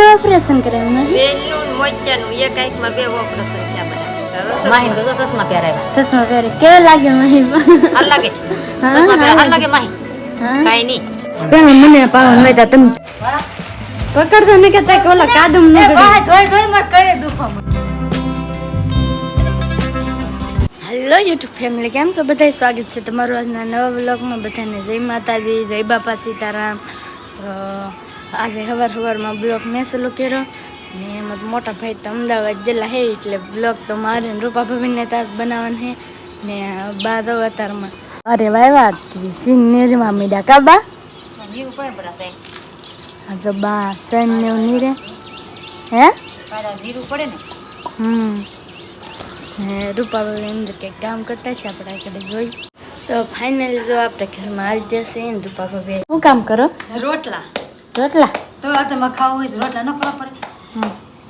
એનું ઓપરેશન કરાવ્યું માહી બેનનું ને મોતિયાનું એક આંખમાં બે ઓપરેશન થયા બધા માહી તો ચશ્મા પહેરાવ્યા. ચશ્મા પહેરે. કેવા લાગે માહી પણ હાલ લાગે. હા, ચશ્મા પહેરા હાલ હાલ લાગે માહી. હા. કાઈ નહીં. પેલા મને પાવન મેતા તમે પકડતો ને કે તાકે ઓલા કાદમ ન ગડે ધોઈ ધોઈ માર કરે દુખો હેલો યુટ્યુબ ફેમિલી કેમ છો? બધાય સ્વાગત છે તમારું આજના નવા વ્લોગમાં બધાને જય માતાજી જય બાપા સીતારામ. આજે સવાર સવારમાં બ્લોગ મેં સલો કર્યો. ને એમ મોટા ભાઈ તો અમદાવાદ જેલા હે, એટલે બ્લોગ તો મારે રૂપા ભાભીને તાસ બનાવવાનું હે. ને બા તો અતારમાં અરે ભાઈ વાત નીરમાં મીડા કાબા બા? હા બા સન ને એવું નીરે. હે? હમ. ને રૂપા ભાભી અંદર કંઈક કામ કરતા છે, આપણે આગળ જોઈ તો ફાઇનલી જો આપણે ઘરમાં આવી જશે રૂપા ભાભી શું કામ કરો? રોટલા. રોટલા? તો અત્યારમાં ખાવું હોય તો રોટલા ન કરવા પડે.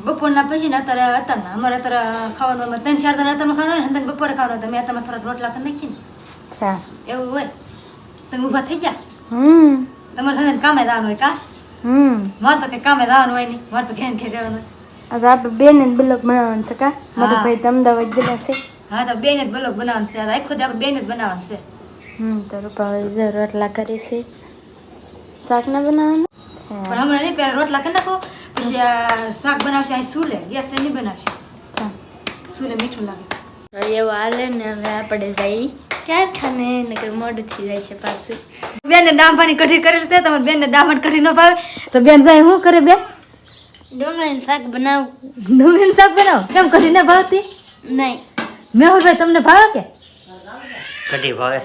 બપોરના પછી ને અત્યારે અત્યારના. અમારે અત્યારે ખાવાનું ત્રણ ચાર જણા અત્યારમાં ખાવાનું હોય ને બપોરે ખાવાનું તમે અત્યારમાં થોડા રોટલા કરી નાખીએ ને. એવું હોય. તમે ઊભા થઈ ગયા? તમારે સાથે કામે જવાનું હોય કા? મારે તો કઈ કામે જવાનું હોય નહીં. મારે તો ઘેન ઘેર રહેવાનું હોય. આપણે બેન જ બ્લોક બનાવવાનું છે કા? મારો ભાઈ તો અમદાવાદ જતા છે. હા તો બેન જ બ્લોક બનાવવાનું છે. આખો દે આપણે બેન જ બનાવવાનું છે. હમ તો રૂપા રોટલા કરી છે. શાક ના બનાવવાનું? પણ હમણાં નહીં પહેલાં રોટલા કરી નાખો પછી આ શાક બનાવશે અહીં સૂલે ગેસ નહીં બનાવશે. હા. સુલે મીઠું લાગે. એવું હાલે ને હવે આપણે જઈ ખાને નકર મોડું થઈ જાય છે પાછું. બેન ને ડાંભાની કઢી કરેલ છે તમારે બેન ને ડાંભાની કઢી ન ભાવે. તો બેન જાય શું કરે બેન? ડુંગળીનું શાક બનાવું. ડુંગળીનું શાક બનાવો? કેમ કઢી ના ભાવતી? નહીં. મેહુલભાઈ તમને ભાવે કે? કઢી ભાવે.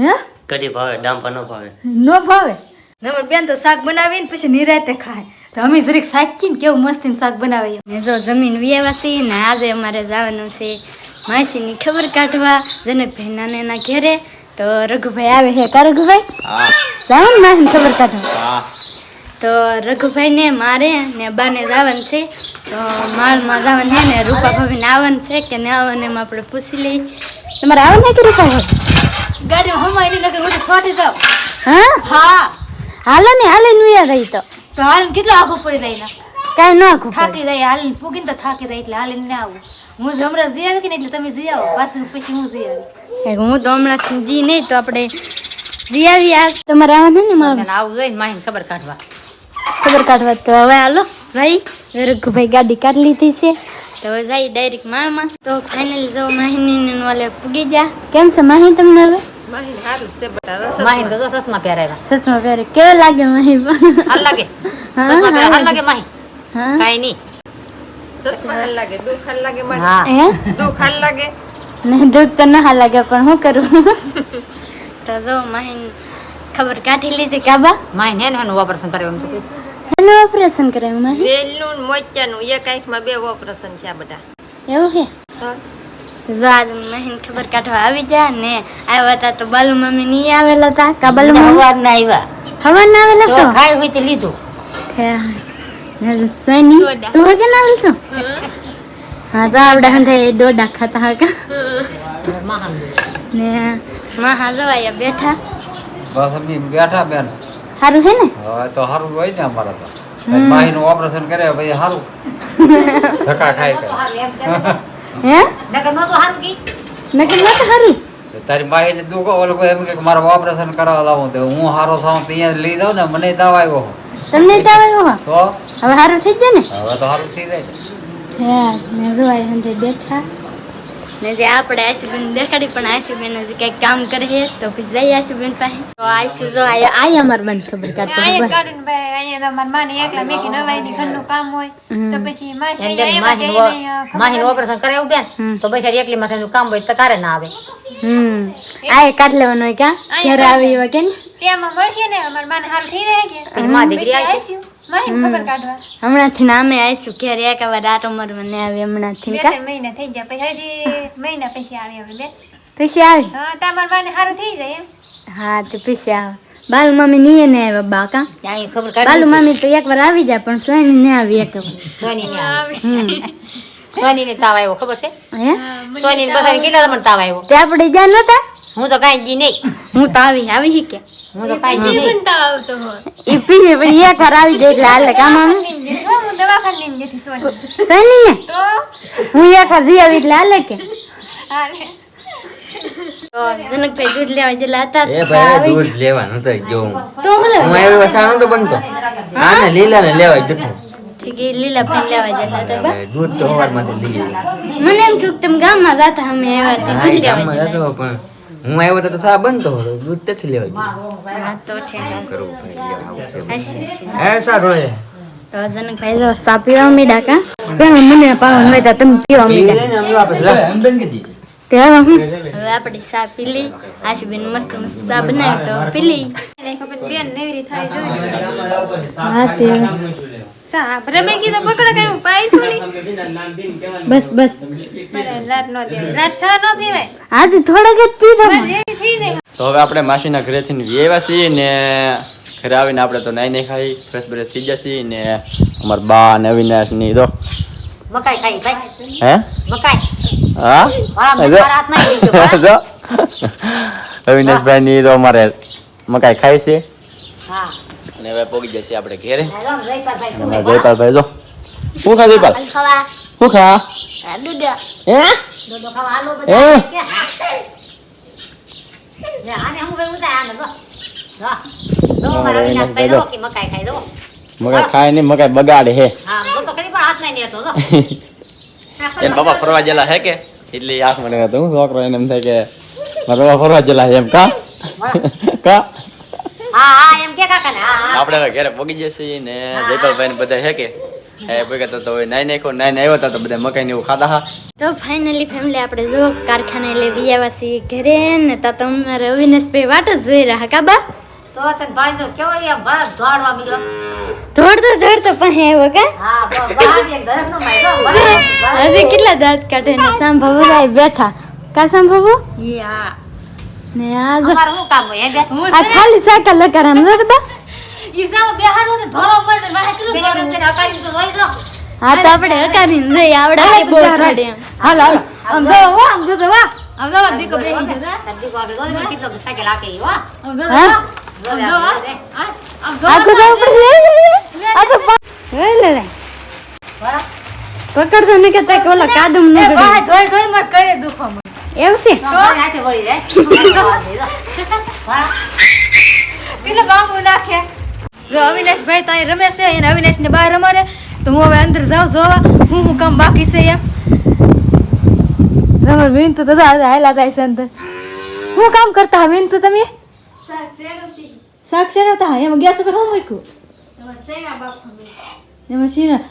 હે? કઢી ભાવે ડાંભા ન ભાવે. ન ભાવે? નંબર બેન તો શાક બનાવીને પછી નિરાતે ખાય. તો અમે જરીક સાચી ને કેવું મસ્તીનું શાક બનાવીએ. ને જો જમીન વ્યવાસી ને આજે અમારે જવાનું છે માસીની ખબર કાઢવા. જનકભાઈ નાને એના ઘેરે. તો રઘુભાઈ આવે છે. કા રઘુભાઈ? હા. જાવ ને માસીની ખબર કાઢવા. હા. તો રઘુભાઈને મારે ને બાને જવાનું છે. તો માલમાં જવાનું છે ને રૂપા ભાભીને આવવાનું છે કે ને આવવાનું એમ આપણે પૂછી લઈ તમારે આવવાનું કે રૂપા ભાભી ગાડીમાં હમાય નહીં નકર હું સોટી જાવ હા? હા. હાલો ને હાલે નુયા રહી તો. તો હાલ કેટલો આખો પડી જાય ને? કાંઈ ન આખું થાકી જાય હાલ પૂગીને તો થાકી જાય એટલે હાલીને ને આવું. હું જ હમણાં જઈ આવી કે ને એટલે તમે જઈ આવો. પાછું પછી હું જઈ આવી. હું તો હમણાં જી નહીં તો આપણે જી આવી આ તમારે આવવાનું ને મારે? આવું જોઈને માહિતી ખબર કાઢવા. ખબર કાઢવા તો હવે હાલો ભાઈ રઘુભાઈ ગાડી કાઢી લીધી છે. તો હવે જાય ડાયરેક્ટ માળમાં. તો ફાઇનલ જો માહિની વાલે પૂગી જા કેમ છે માહી તમને હવે? માહીને છે બટા તો ચશ્મા પહેરાવ્યા સસમા પહેરે કેવો લાગે માહી હાલ લાગે હા, હાલ લાગે માહી હા કાઈ નહીં ચશ્મા હાલ લાગે દુઃખ હાલ લાગે મારે હા હે હાલ લાગે નહીં દુઃખ તો ના લાગે પણ હું કરું તો જો માહી ખબર કાઢી લીધી કાબા માહી ને એનું ઓપરેશન કર્યું એમ તો એનું ઓપરેશન કરાવ્યું માહી બેનનું ને એક આંખમાં બે ઓપરેશન છે આ બધા એવું છે માહીને ખબર કાઢવા આવી ગયા ને આવ્યા હતા તો બાલુ મમ્મી નહીં આવેલા હતા કા બાલુ આવ્યા. ના આવેલા હોય તે લીધું. સોની તું કે ના આવેલ હા તો આવડા હંધે દોડા ખાતા મહાન ને માં હાલો આયા બેઠા. બસ અમે બેઠા બેન. સારું હે ને? હવે તો સારું હોય ને અમારે તો. માહીનું ઓપરેશન કરે સારું ધક્કા ખાય કે હે? નકર નહોતું હારું કી. નકર નતો સારું તારી માહી ને દુખો ઓલો કોઈ એમ કે મારે ઓપરેશન કરાવવા લાવું તો હું સારો થાઉં ત્યાં અહીંયા લઈ જાઉં ને મને દાવા આવ્યો તમને તો આવ્યો તો? હવે સારું થઈ જાય ને? હવે તો સારું થઈ જાય. હે મેં જો આયા હંધે બેઠા. ને જે આપણે આશુબેન દેખાડી પણ આશુબેન હજી કંઈક કામ કરે છે તો પછી જઈએ આશુબેન પાસે. તો આશુ જો આયા અમાર બંધ ખબર કાઢતો અહીંયા તો માને એકલા મેકી નવાઈની ઘરનું કામ હોય તો પછી માસી માહીનું ઓપરેશન કરાવ્યું બેન? તો પછી એકલી માથે કામ હોય તો કારે ના આવે. હમ. આય કાઢ લેવાનું હોય આવી એવા કે ને? ત્યાંમાં મળશે ને અમારા માને હાલ થઈ રહે કે? મા દીકરી આવી હમણાંથી નામે અમે આવીશું ક્યારે એક વાર આટો મારવા ને આવી હમણાંથી બે મહિના થઈ ગયા પછી હજી મહિના પછી આવી હવે બે. પછી આવી? હા તમારા માને સારું થઈ જાય એમ. હા તો પછી આવે. બાલુ મામી નહીં ને આવ્યા બા ખબર બાલુ કાઢી તો એક વાર આવી જાય પણ સોની ને આવી એક વાર. સોની ને આવે. હમ. સોની ને તાવ આવ્યો ખબર છે? હે? સોની બધાને કેટલા મને તાવ આવ્યો? તે આપણે જ્યાં નતા? હું તો કાંઈ જી નહીં. હું તો આવી આવી હી કે હું તો કાંઈ જી નહીં. એ પીએ પછી એક વાર આવી જાય એટલે હાલે કામ આવે હું દવાખાને લઈને જતી સોની. સની ને તો? હું એક વાર જઈ આવી એટલે હાલે કે? હાલે. જનકભાઈ દૂધ લેવા જેલા હતા. એ ભાઈ દૂધ લેવાનું તો જો હું. તો હું લેવા હું આવ્યો સા નતો બનતો. આને લીલા ને લેવા જતો લીલા પેન લેવા જેલા હતા બા. દૂધ તો સવારમાંથી લઈ મને એમ છું તમે ગામમાં જતા અમે આવ્યા તે દૂધ લેવા ગામમાં પણ હું આવ્યો તો તો સા બનતો હતો દૂધ તેથી લેવા ગયો. હા તો છે. કરવું ભાઈ લેવા આવશે. હસી હસી. એ સારું એ તો જનકભાઈ જો સા પીવા મીડા કા? પેલા મને પાવન હોય તો તમે પીવા મીડા હું? હવે આપણે સા પીલી આશુબેન મસ્ત મસ્ત સા બનાવી તો પીલી ખબર બેન નેવરી થાય જોઈએ હા તે બસ બસ. લાટ નો દેવાય. લાટ સા નો પીવાય. આજે થોડાક જ પીધો તો હવે આપણે માસીના ઘરેથી વેવા છીએ ને ઘરે આવીને આપણે તો નાઈ નહીં ખાઈ ફ્રેશ બ્રેશ થઈ જશે ને અમાર બા ને અવિનાશની તો. મકાઈ ખાઈ ભાઈ હે? મકાઈ હા? અવિનાશભાઈ ની તો અમારે મકાઈ ખાય છે. હા. અને હવે પોગી જશે આપણે ઘેરે. જયપાલભાઈ જો. શું ખા જયપાલ શું ખા? હે? મકાઈ ખાય મકાઈ બગાડે હે. હા જો તો કદી પણ હાથ નહીં લેતો જો. એમ બાબા ફરવા ગયેલા હે કે? એટલે આંખ મને તો હું છોકરો એને એમ થાય કે મારા ફરવા ગયેલા છે એમ કા? કા? હા હા એમ કે કાકા ને હા હા. આપણે હવે ઘરે પોગી જશે ને જયપાલભાઈ ને બધા હે કે? એ પોગ્યા તો તો હવે નાઈ નાખ્યો નાઈ ને આવ્યો તો બધા મકાઈ ને એવું ખાધા હા. તો ફાઇનલી ફેમિલી આપણે જો કારખાને લઈ આવ્યા છીએ ઘરે ને તા તમારે અવિનાશભાઈ વાટ જ જોઈ રહ્યા કાબા તો તને ભાઈ જો કેવો એ બસ દોડવા મળ્યો દોડતો દોડતો પાસે આવ્યો કા? હા બહાર એક દરસ નો હજી કેટલા દાંત કાઢે ને સાંભળો બેઠા. કા સાંભળો યા ને આ જો કામ હોય? બે આ ખાલી સાકર લકાર આમ જો બા. ઈ સામે બેહાડો તો ધોરો પડે વાહે કેટલું પેલી ધોરું? વખતે તો જોઈ જો હા તો આપણે હકારીને જઈ આવડે બહુ કાઢે એમ. હાલો હાલો. આમ જો વાહ આમ જો તો આમ જો દીકો બેહી ગયો તા. તરતી કો આપણે કેટલો સાયકલ આપે ઈ હો. આમ જો તો હા? વાહ. આમ જો આમ જો આ તો આપણે લે લે લે આ તો પા- લે લે. લે પકડતો ને કે તે ઓલા કાદમ ન એ ધોઈ ધોઈ મારે કરે. એવું છે? તો. પેલો બાંબુ નાખે. અવિનાશભાઈ તો અહીં રમે છે અને અવિનાશને બહાર રમાડે. તો હું હવે અંદર જાઉં જોવા. હું હું કામ બાકી છે એમ. તમારે વિન તો હાયલા થાય છે અંદર. હું કામ કરતા હા વિનતું તમે? શાક શેરવતા. હા? એમાં ગેસ ઉપર હું મૂક્યું? એમાં શીરા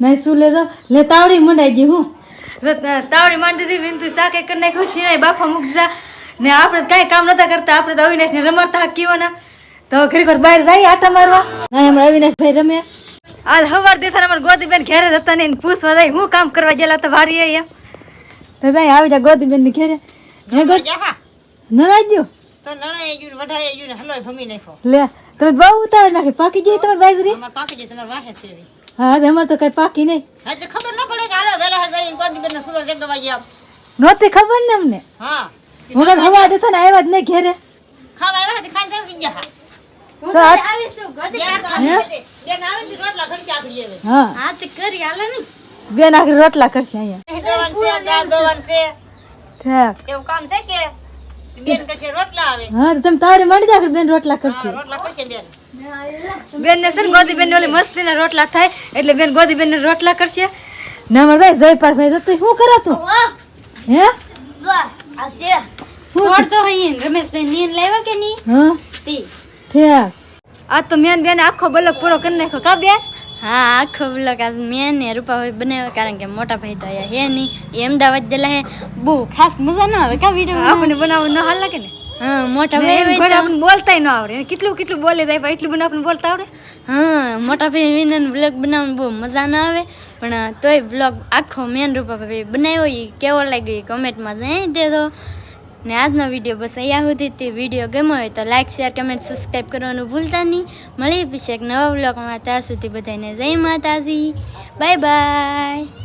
નહીં શું લેતો લે તાવડી મંડાઈ ગઈ હું. તાવડી માંડી દીધી વિનતું શાક કરી નાખ્યું શીરા બાફા મૂકી દીધા. ને આપણે કાંઈ કામ નતા કરતા આપણે તો અવિનાશને રમાડતા હા કીવાના તો ખરેખર બહાર જાય આટા મારવા. ના અમારા અવિનાશભાઈ રમ્યા. આજ સવાર દેખાને અમારે ગોદીબેન ઘેરે હતા ને પૂછવા જાય હું કામ કરવા ગયેલા હતા વારી એમ તો ભાઈ આવી જાય ગોદીબેનની ઘેરે નરાજ્યો લે તમે બહુ ઉતાવળ નાખી. પાકી જાય તમારી બાજરી? પાકી જાય તમારે વાહે છે. હા અમાર અમારે તો કઈ પાકી નહીં. હજી તો ખબર ન પડે કે હાલો વહેલા હાલ જઈને ગોંધીબેન સુરત જગવા ગયા. નહોતી ખબર ને અમને? હા. હું તો હવા દેતા ને આવ્યા જ નહીં ઘેરે. ખાવા આવ્યા હતી ખાઈ તરત ગયા હું. તો તો આ- ગોદી બેન કાઢવા. બેન આવે છે રોટલા ઘરથી આખરી આવે. હા. હા તે કરી હાલે ને. બેન રોટલા કરશે અહીંયા. છે છે. એવું કામ છે કે બેન કરશે રોટલા આવે હા તો તમે તારે માંડી જા બેન રોટલા કરશે. હા, બેન. બેન ને ને ગોદી બેન ઓલી મસ્તી ના રોટલા થાય એટલે બેન ગોદી બેન રોટલા કરશે. ના મારે જાય જયપાલ ભાઈ તું શું કરાતું હે? આ છે. દોડતો હોય ને રમેશભાઈ નીન લાવ્યા કે નહીં? હા. તે. ઠેક. આ તો મેન બેન આખો બલક પૂરો કરી નાખ્યો. કા બેન? હા આખો બ્લોગ આજ મેં ને રૂપાભાઈ બનાવ્યો કારણ કે મોટા ભાઈ તો અહીંયા હે નહીં. એ અમદાવાદ જેલા હે. બહુ ખાસ મજા ન આવે કા વીડિયો આપણને બનાવવું ન હાલ લાગે ને. હા મોટા ભાઈ ઘરે આપણને બોલતાય ન આવડે. કેટલું કેટલું બોલે જાય એટલું બને આપણને બોલતા આવડે. હા મોટા ભાઈ વિનર બ્લોગ બનાવવાનું બહુ મજા ન આવે. પણ તોય બ્લોગ આખો મેન રૂપાભાઈ બનાવ્યો એ કેવો લાગ્યો એ કોમેન્ટમાં જઈ દેજો. ને આજનો વીડિયો બસ અહીંયા સુધી. તે વીડિયો ગમ્યો હોય તો લાઈક શેર કમેન્ટ સબસ્ક્રાઈબ કરવાનું ભૂલતા નહીં. મળીએ પછી એક નવા બ્લોગમાં ત્યાં સુધી બધાને જય માતાજી. Bye bye